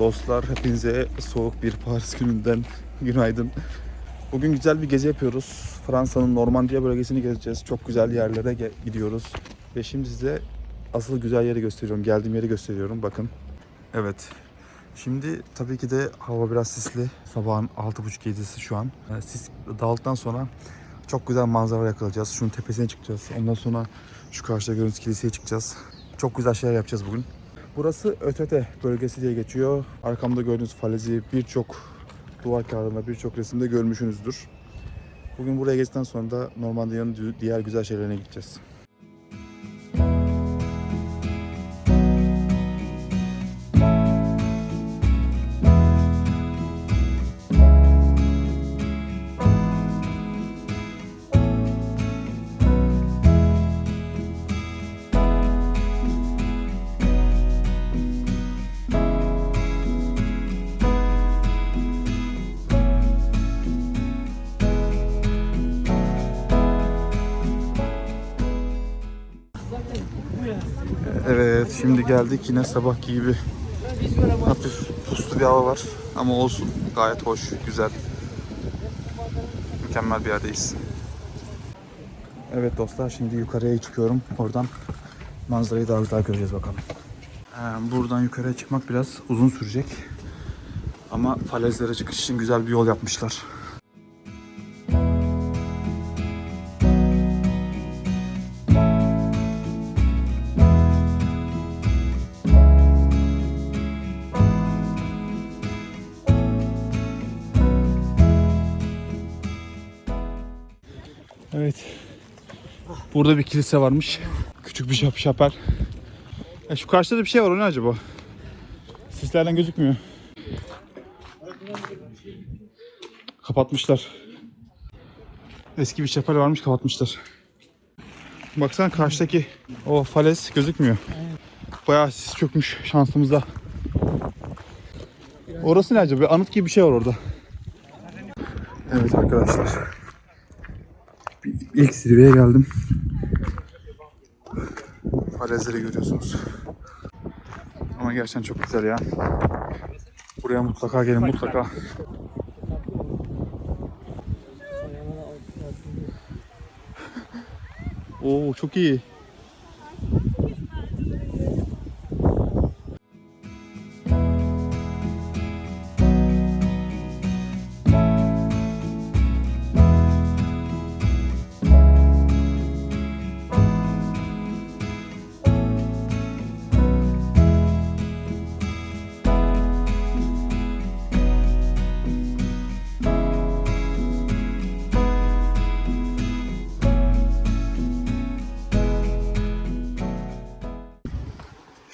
Dostlar hepinize soğuk bir Paris gününden günaydın. Bugün güzel bir gezi yapıyoruz. Fransa'nın Normandiya bölgesini gezeceğiz. Çok güzel yerlere ge- gidiyoruz. Ve şimdi size asıl güzel yeri gösteriyorum. Geldiğim yeri gösteriyorum. Bakın. Evet. Şimdi tabii ki de hava biraz sisli. Sabahın 6.30-7'si şu an. Ee, Sis dağıldıktan sonra çok güzel manzara yakalayacağız. Şunun tepesine çıkacağız. Ondan sonra şu karşıda gördüğünüz kiliseye çıkacağız. Çok güzel şeyler yapacağız bugün. Burası Ötete bölgesi diye geçiyor. Arkamda gördüğünüz falezi birçok duvar kağıdında birçok resimde görmüşsünüzdür. Bugün buraya geçtikten sonra da Normandiya'nın diğer güzel şeylerine gideceğiz. Evet şimdi geldik yine sabahki gibi hafif puslu bir hava var ama olsun gayet hoş güzel mükemmel bir yerdeyiz. Evet dostlar şimdi yukarıya çıkıyorum oradan manzarayı daha güzel göreceğiz bakalım. Ee, buradan yukarıya çıkmak biraz uzun sürecek ama falezlere çıkış için güzel bir yol yapmışlar. Burada bir kilise varmış. Küçük bir şap şapel. Ya şu karşıda da bir şey var o ne acaba? Sislerden gözükmüyor. Kapatmışlar. Eski bir şapel varmış kapatmışlar. Baksana karşıdaki o falez gözükmüyor. Bayağı sis çökmüş şansımıza. Orası ne acaba? Anıt gibi bir şey var orada. Evet arkadaşlar. İlk zirveye geldim. Falezleri görüyorsunuz. Ama gerçekten çok güzel ya. Buraya mutlaka gelin mutlaka. Oo çok iyi.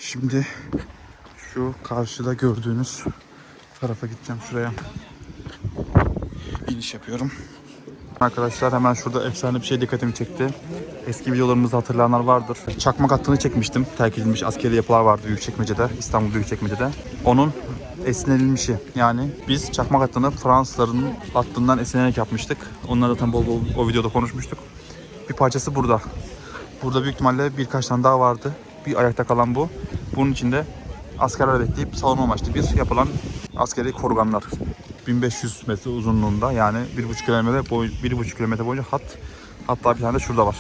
Şimdi şu karşıda gördüğünüz tarafa gideceğim şuraya. İniş yapıyorum. Arkadaşlar hemen şurada efsane bir şey dikkatimi çekti. Eski videolarımızda hatırlayanlar vardır. Çakmak hattını çekmiştim. Terk edilmiş askeri yapılar vardı Büyükçekmece'de, İstanbul Büyükçekmece'de. Onun esinlenilmişi. Yani biz çakmak hattını Fransızların hattından esinlenerek yapmıştık. Onları zaten bol bol o videoda konuşmuştuk. Bir parçası burada. Burada büyük ihtimalle birkaç tane daha vardı. Bir ayakta kalan bu. Bunun içinde askerler bekleyip savunma amaçlı bir yapılan askeri korganlar. 1500 metre uzunluğunda yani 1,5 kilometre boy 1,5 kilometre boyunca hat. Hatta bir tane de şurada var.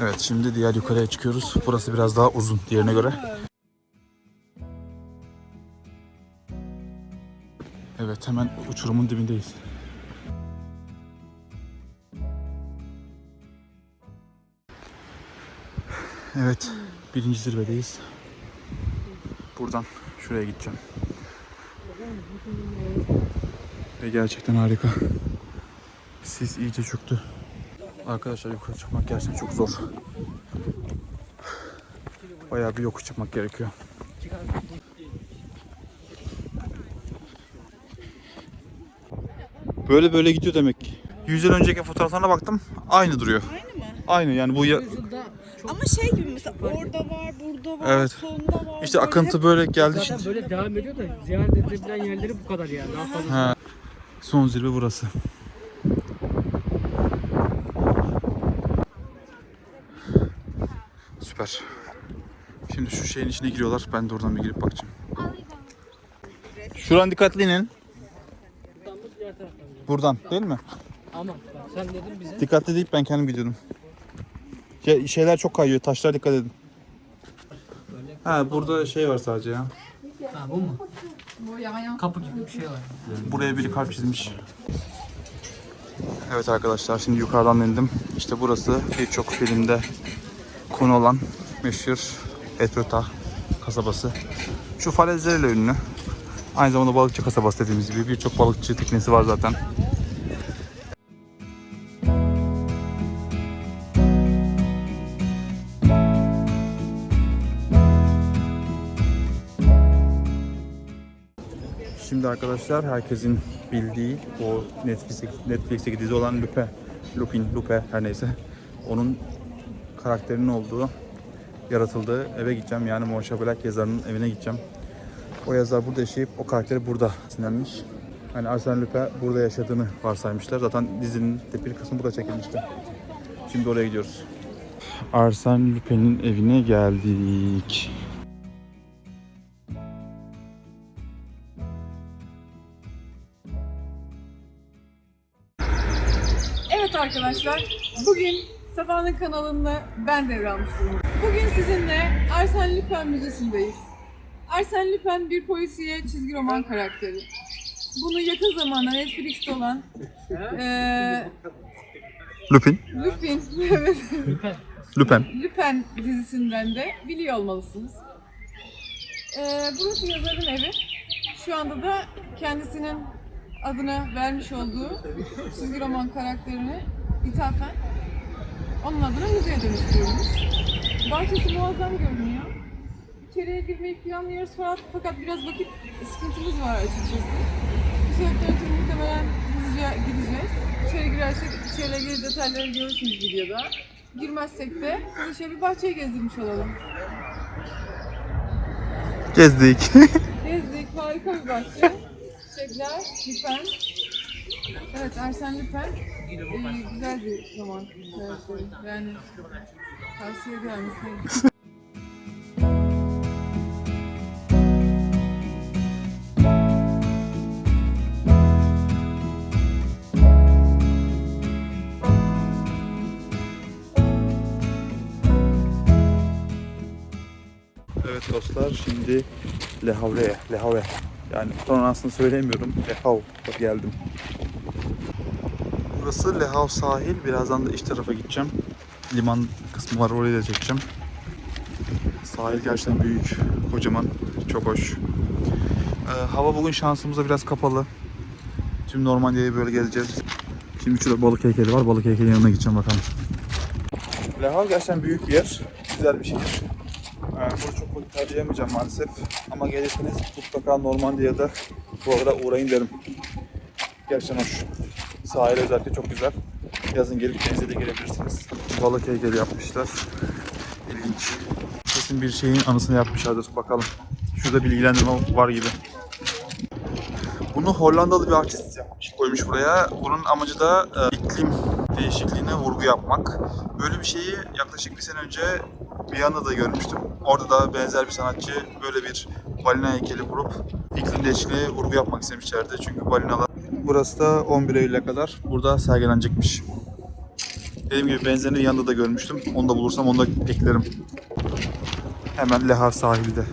Evet şimdi diğer yukarıya çıkıyoruz. Burası biraz daha uzun diğerine göre. Evet hemen uçurumun dibindeyiz. Evet, birinci zirvedeyiz. Buradan şuraya gideceğim. Ve gerçekten harika. Sis iyice çöktü. Arkadaşlar yukarı çıkmak gerçekten çok zor. Bayağı bir yokuş çıkmak gerekiyor. Böyle böyle gidiyor demek ki. 100 yıl önceki fotoğraflarına baktım. Aynı duruyor. Aynı mı? Aynı yani bu ya, Ama şey gibi mesela orada var, burada var, Evet. sonda var. işte böyle akıntı böyle geldi Zaten şimdi. böyle devam ediyor da ziyaret edilebilen yerleri bu kadar yani. Daha fazla. Ha. Son zirve burası. Süper. Şimdi şu şeyin içine giriyorlar. Ben de oradan bir girip bakacağım. Şuradan dikkatli inin. Buradan mı diğer taraftan mı? Buradan değil mi? Ama bak sen dedin bize. Dikkatli deyip ben kendim gidiyorum. Şey, şeyler çok kayıyor. Taşlara dikkat edin. Ha burada şey var sadece ya. Ha bu mu? Kapı gibi bir şey var. Buraya biri kalp çizmiş. Evet arkadaşlar şimdi yukarıdan indim. İşte burası birçok filmde konu olan meşhur Etretat kasabası. Şu falezleriyle ünlü. Aynı zamanda balıkçı kasabası dediğimiz gibi birçok balıkçı teknesi var zaten. Şimdi arkadaşlar herkesin bildiği o Netflix'te Netflix'teki dizi olan Lupe, Lupin, Lupe her neyse. Onun karakterinin olduğu, yaratıldığı eve gideceğim. Yani Monşa Black yazarının evine gideceğim. O yazar burada yaşayıp o karakteri burada sinirlenmiş. Hani Arsène Lupin burada yaşadığını varsaymışlar. Zaten dizinin de bir kısmı burada çekilmişti. Şimdi oraya gidiyoruz. Arsène Lupin'in evine geldik. Arkadaşlar, bugün Safa'nın kanalında ben devralmıştım. Bugün sizinle Arsène Lupin Müzesi'ndeyiz. Arsène Lupin bir polisiye çizgi roman karakteri. Bunu yakın zamanda Netflix'te olan eee Lupin, Lupin, evet, Lüpen. Lupin. Lupin dizisinden de biliyor olmalısınız. Eee burası yazarın evi. Şu anda da kendisinin adına vermiş olduğu çizgi roman karakterini ithafen onun adına müzeye dönüştürüyormuş. Bahçesi muazzam görünüyor. İçeriye girmeyi planlıyoruz fakat, biraz vakit sıkıntımız var açıkçası. Bu sebepten ötürü muhtemelen hızlıca gideceğiz. İçeri girersek içeriyle ilgili detayları görürsünüz videoda. Girmezsek de size şöyle bir bahçeyi gezdirmiş olalım. Gezdik. Gezdik, harika bir bahçe. Çiçekler, lüpen. Evet, Arsène Lupin güzel bir karakteri. Yani tavsiye ederim. Evet dostlar şimdi Le Havre'ye, Le Havre. Yani pronansını söylemiyorum. Le Havre geldim. Burası Le Havre sahil. Birazdan da iç tarafa gideceğim. Liman kısmı var orayı da çekeceğim. Sahil gerçekten büyük, kocaman, çok hoş. Ee, hava bugün şansımıza biraz kapalı. Tüm Normandiya'yı böyle gezeceğiz. Şimdi şurada balık heykeli var. Balık heykelinin yanına gideceğim bakalım. Le Havre gerçekten büyük bir yer. Güzel bir şehir. Yani bunu çok vakit harcayamayacağım maalesef. Ama gelirseniz mutlaka Normandiya'da buralara uğrayın derim. Gerçekten hoş. Sahil özellikle çok güzel. Yazın gelip denize de gelebilirsiniz. Balık heykeli yapmışlar. İlginç. Kesin bir şeyin anısını yapmışlardır. Bakalım. Şurada bilgilendirme var gibi. Bunu Hollandalı bir artist yapmış, koymuş buraya. Bunun amacı da e, iklim değişikliğine vurgu yapmak. Böyle bir şeyi yaklaşık bir sene önce Viyana'da görmüştüm. Orada da benzer bir sanatçı böyle bir balina heykeli kurup iklim değişikliğine vurgu yapmak istemişlerdi. Çünkü balinalar... Burası da 11 Eylül'e kadar burada sergilenecekmiş. Dediğim gibi benzerini Viyana'da da görmüştüm. Onu da bulursam onu da eklerim. Hemen Lehar sahilde.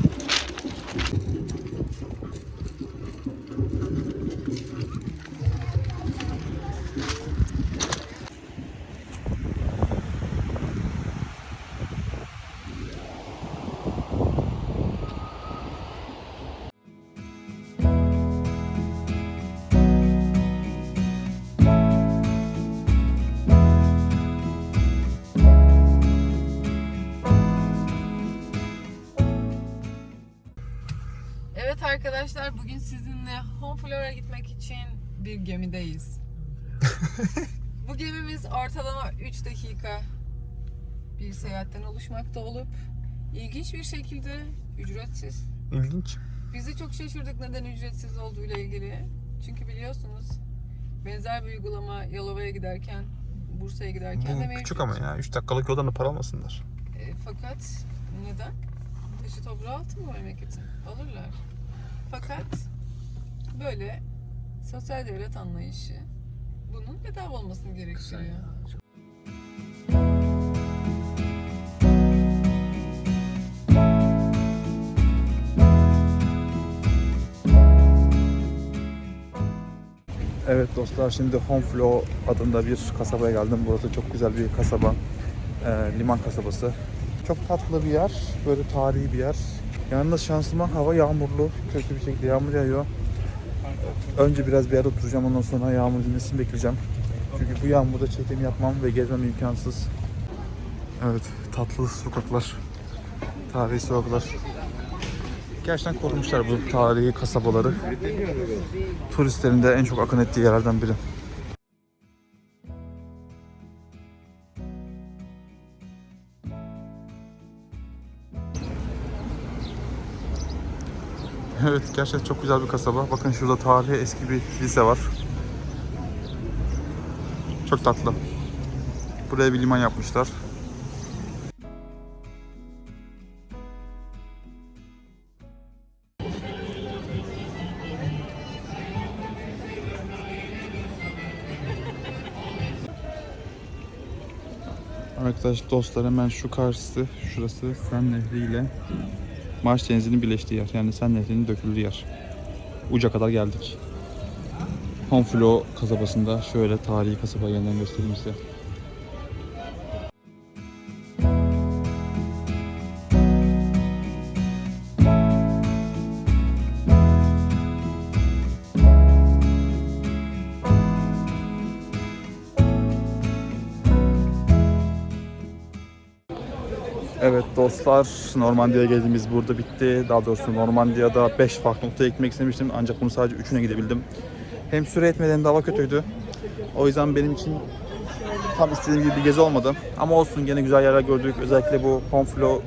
Arkadaşlar bugün sizinle Honflore'a gitmek için bir gemideyiz. Bu gemimiz ortalama 3 dakika bir seyahatten oluşmakta olup ilginç bir şekilde ücretsiz. İlginç. Biz de çok şaşırdık neden ücretsiz olduğuyla ilgili. Çünkü biliyorsunuz benzer bir uygulama Yalova'ya giderken, Bursa'ya giderken de Bu mevcut. küçük ama ya. 3 dakikalık yoldan da para almasınlar. E, fakat neden? taşı toprağı altın mı memleketin? Alırlar. Fakat böyle sosyal devlet anlayışı bunun bedava olmasını gerektiriyor. Evet dostlar şimdi Homeflo adında bir kasabaya geldim. Burası çok güzel bir kasaba. Ee, liman kasabası. Çok tatlı bir yer. Böyle tarihi bir yer. Yalnız şansıma hava yağmurlu. Kötü bir şekilde yağmur yağıyor. Önce biraz bir yerde oturacağım ondan sonra yağmur dinmesini bekleyeceğim. Çünkü bu yağmurda çekim yapmam ve gezmem imkansız. Evet tatlı sokaklar. Tarihi sokaklar. Gerçekten korumuşlar bu tarihi kasabaları turistlerin de en çok akın ettiği yerlerden biri. Evet gerçekten çok güzel bir kasaba. Bakın şurada tarihi eski bir kilise var. Çok tatlı. Buraya bir liman yapmışlar. Arkadaş dostlar hemen şu karşısı, şurası Sen Nehri ile Marş Denizi'nin birleştiği yer. Yani Sen Nehri'nin döküldüğü yer. Uca kadar geldik. Honflo kasabasında şöyle tarihi kasaba yeniden göstereyim size. Evet dostlar, Normandiya'ya gezimiz burada bitti. Daha doğrusu Normandiya'da 5 farklı noktaya gitmek istemiştim ancak bunu sadece 3'üne gidebildim. Hem süre etmeden de hava kötüydü. O yüzden benim için tam istediğim gibi bir gezi olmadı. Ama olsun gene güzel yerler gördük. Özellikle bu Honflo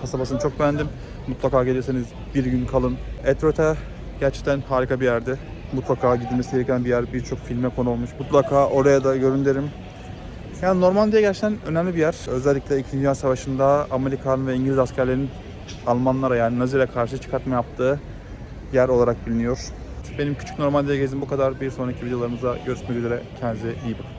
kasabasını çok beğendim. Mutlaka gelirseniz bir gün kalın. Etrota gerçekten harika bir yerdi. Mutlaka gidilmesi gereken bir yer. Birçok filme konu olmuş. Mutlaka oraya da görün derim. Yani Normandiya gerçekten önemli bir yer. Özellikle 2. Dünya Savaşı'nda Amerikan ve İngiliz askerlerinin Almanlara yani Nazilere karşı çıkartma yaptığı yer olarak biliniyor. Benim küçük Normandiya gezim bu kadar. Bir sonraki videolarımızda görüşmek üzere. Kendinize iyi bakın.